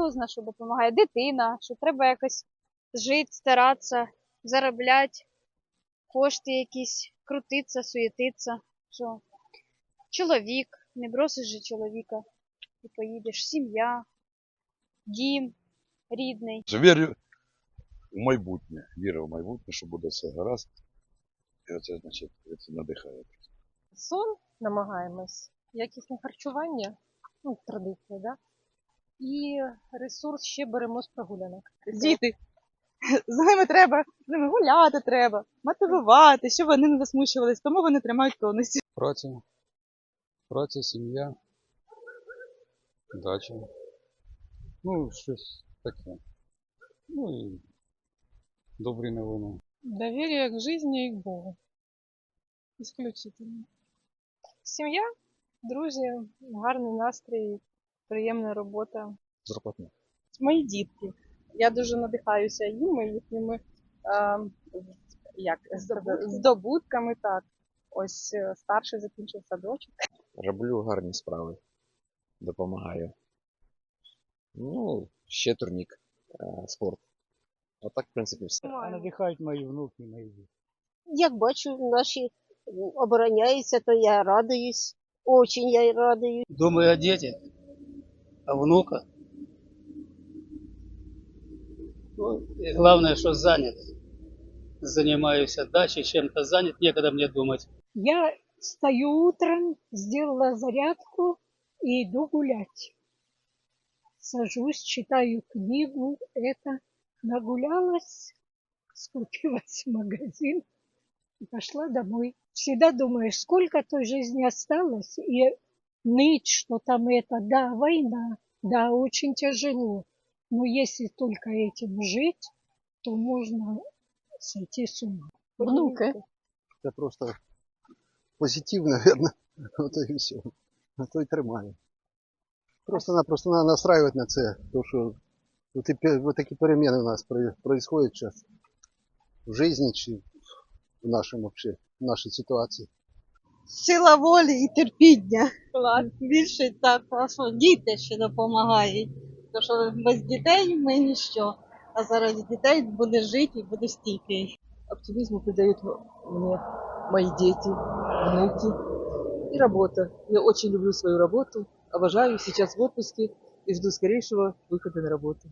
хто зна, що допомагає? Дитина, що треба якось жити, старатися, заробляти, кошти якісь, крутитися, суєтитися. Що? Чоловік, не бросиш же чоловіка і поїдеш, сім'я, дім рідний. Вірю в майбутнє. Вірю в майбутнє, що буде все гаразд. І оце, значить, це надихає. сон намагаємось, якісне харчування, ну, традиція, да? І ресурс ще беремо з прогулянок. Діти. З ними треба, з ними гуляти треба, мотивувати, щоб вони не засмучувались, тому вони тримають тонусі. Праця. Праця, сім'я. Дача. Ну, щось таке. Ну і добрі новини. Доверие к жизни и к Богу. Исключительно. Сім'я, друзі, гарний настрій, приємна робота. Зарплатня. Мої дітки. Я дуже надихаюся їми, їхніми е, як, здобутками. здобутками. Так. Ось е, старший закінчив садочок. Роблю гарні справи. Допомагаю. Ну, ще турнік, е, спорт. А так, в принципі, все. А надихають мої внуки, мої діти. Як бачу, наші обороняються, то я радуюсь. Очень я радуюсь. Думаю о детях, о внуках. Ну, и главное, что занят. Занимаюсь дачей, чем-то занят, некогда мне думать. Я встаю утром, сделала зарядку и иду гулять. Сажусь, читаю книгу, это нагулялась, скупилась в магазин и пошла домой. Всегда думаешь, сколько той жизни осталось, и ныть, что там это, да, война, да, очень тяжело. Но если только этим жить, то можно сойти с ума. Внуки. Це просто позитив, мабуть. Ото і все. А то й тримає. Просто-напросто треба настраювати на це, тому що от і пе- от такі переміни у нас происходять зараз в житті чи в нашому вообще, в нашій ситуації. Сила волі і терпіння. Клас. Більше так, що діти ще допомагають. Тому що без дітей ми ніщо. А заради дітей буде жити і буде стійкий. оптимизму придают мне мои дети, внуки и работа. Я очень люблю свою работу, обожаю, сейчас в отпуске и жду скорейшего выхода на работу.